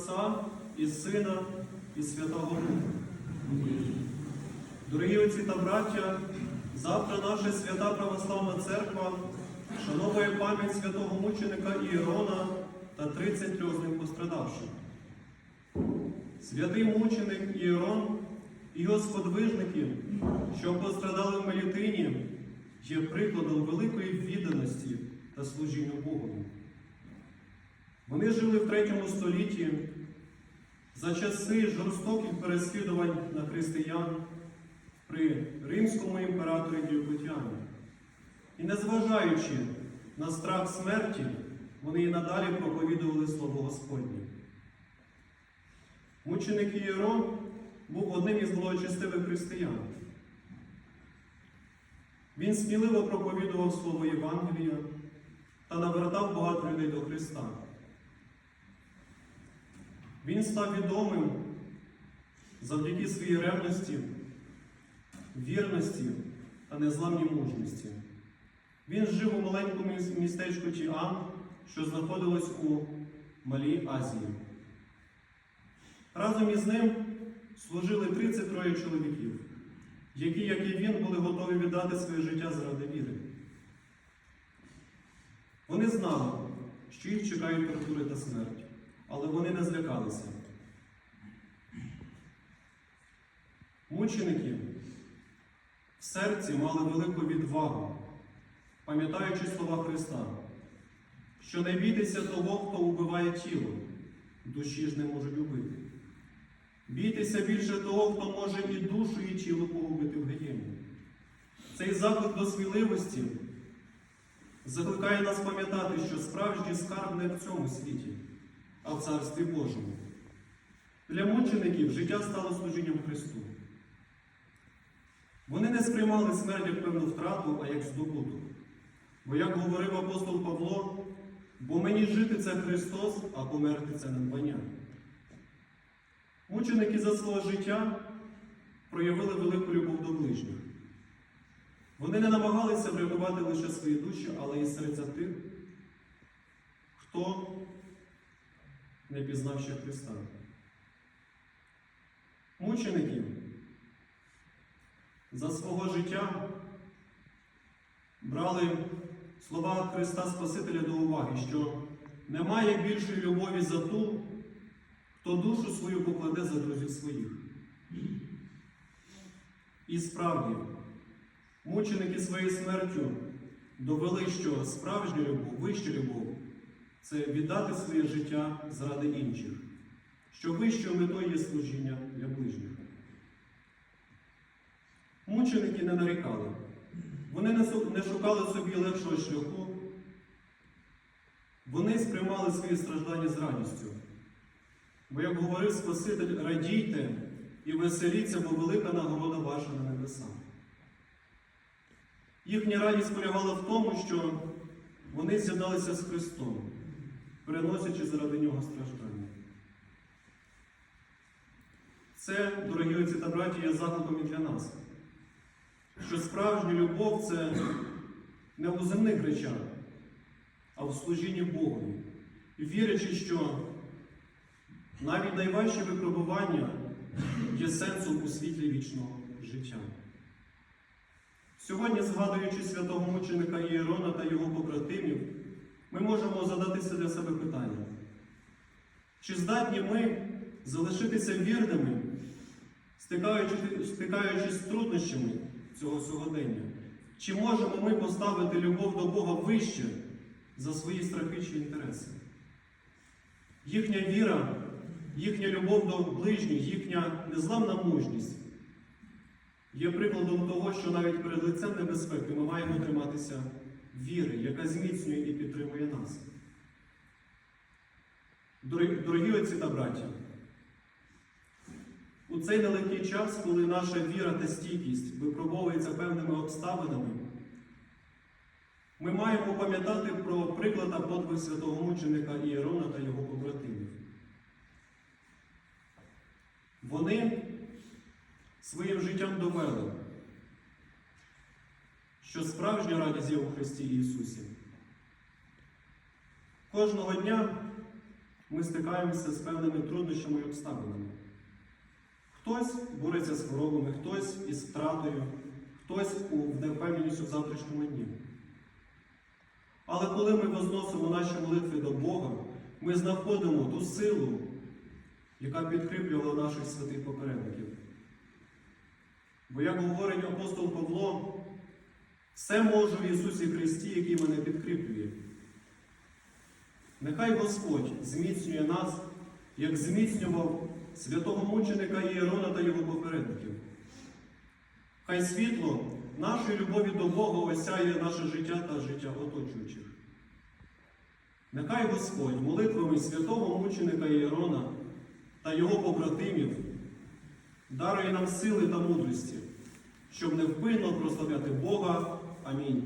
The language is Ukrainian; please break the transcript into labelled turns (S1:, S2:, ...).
S1: Отця і Сина і Святого Духа. Дорогі отці та браття, завтра наша свята православна церква шановує пам'ять святого мученика Іерона та 30 ним пострадавших. Святий мученик Іерон і його сподвижники, що пострадали в Мелітині, є прикладом великої відданості та служіння Богові. Вони жили в третьому столітті за часи жорстоких переслідувань на християн при римському імператорі Діоклетіані. І незважаючи на страх смерті, вони і надалі проповідували Слово Господнє. Мученик Ієрон був одним із благочестивих християн. Він сміливо проповідував Слово Євангелія та навертав багато людей до Христа. Він став відомим завдяки своїй ревності, вірності та незламній мужності. Він жив у маленькому містечку Тіан, що знаходилось у Малій Азії. Разом із ним служили 33 чоловіків, які, як і він, були готові віддати своє життя заради віри. Вони знали, що їх чекають тортури та смерть, але вони не злякалися. Мученики в серці мали велику відвагу, пам'ятаючи слова Христа, що не бійтеся того, хто убиває тіло, душі ж не можуть убити. Бійтеся більше того, хто може і душу, і тіло погубити в геємі. Цей заклик до сміливості закликає нас пам'ятати, що справжній скарб не в цьому світі, а в Царстві Божому. Для мучеників життя стало служінням Христу. Вони не сприймали смерть як певну втрату, а як здобуток. Бо, як говорив апостол Павло, бо мені жити це Христос, а померти це надбання. Мученики за свого життя проявили велику любов до ближніх. Вони не намагалися врятувати лише свої душі, але і серця тих, хто не пізнав ще Христа. Мученики за свого життя брали слова Христа Спасителя до уваги, що немає більшої любові за ту, хто душу свою покладе за друзів своїх. І справді, мученики своєю смертю довели, що справжня любов, вища любов це віддати своє життя заради інших, що вищою метою є служіння для ближніх. Мученики не нарікали, вони не шукали собі легшого шляху, вони сприймали свої страждання з радістю. Бо, як говорив Спаситель, радійте і веселіться, бо велика нагорода ваша на небесах. Їхня радість полягала в тому, що вони з'єдналися з Христом, переносячи заради Нього страждання. Це, дорогі отці та браті, є закликом і для нас, що справжня любов це не у земних речах, а в служінні Богові, вірячи, що навіть найважчі випробування є сенсом у світлі вічного життя. Сьогодні, згадуючи святого мученика Єрона та його побратимів, ми можемо задатися для себе питання. Чи здатні ми залишитися вірними, стикаючись, стикаючись з труднощами цього сьогодення? Чи можемо ми поставити любов до Бога вище за свої страхи чи інтереси? Їхня віра їхня любов до ближніх, їхня незламна мужність є прикладом того, що навіть перед лицем небезпеки ми маємо триматися віри, яка зміцнює і підтримує нас. Дорогі отці та браті, у цей нелегкий час, коли наша віра та стійкість випробовується певними обставинами, ми маємо пам'ятати про приклад та подвиг святого мученика Ієрона та його побратимів. Вони своїм життям довели, що справжня радість є у Христі Ісусі. Кожного дня ми стикаємося з певними труднощами і обставинами. Хтось бореться з хворобами, хтось із втратою, хтось у невпевненістю в завтрашньому дні. Але коли ми возносимо наші молитви до Бога, ми знаходимо ту силу, яка підкріплювала наших святих попередників. Бо, як говорить апостол Павло, все можу в Ісусі Христі, який мене підкріплює. Нехай Господь зміцнює нас, як зміцнював святого мученика Єрона та його попередників. Хай світло нашої любові до Бога осяє наше життя та життя оточуючих. Нехай Господь молитвами святого мученика Єрона та його побратимів дарує нам сили та мудрості, щоб невпинно прославляти Бога. Амінь.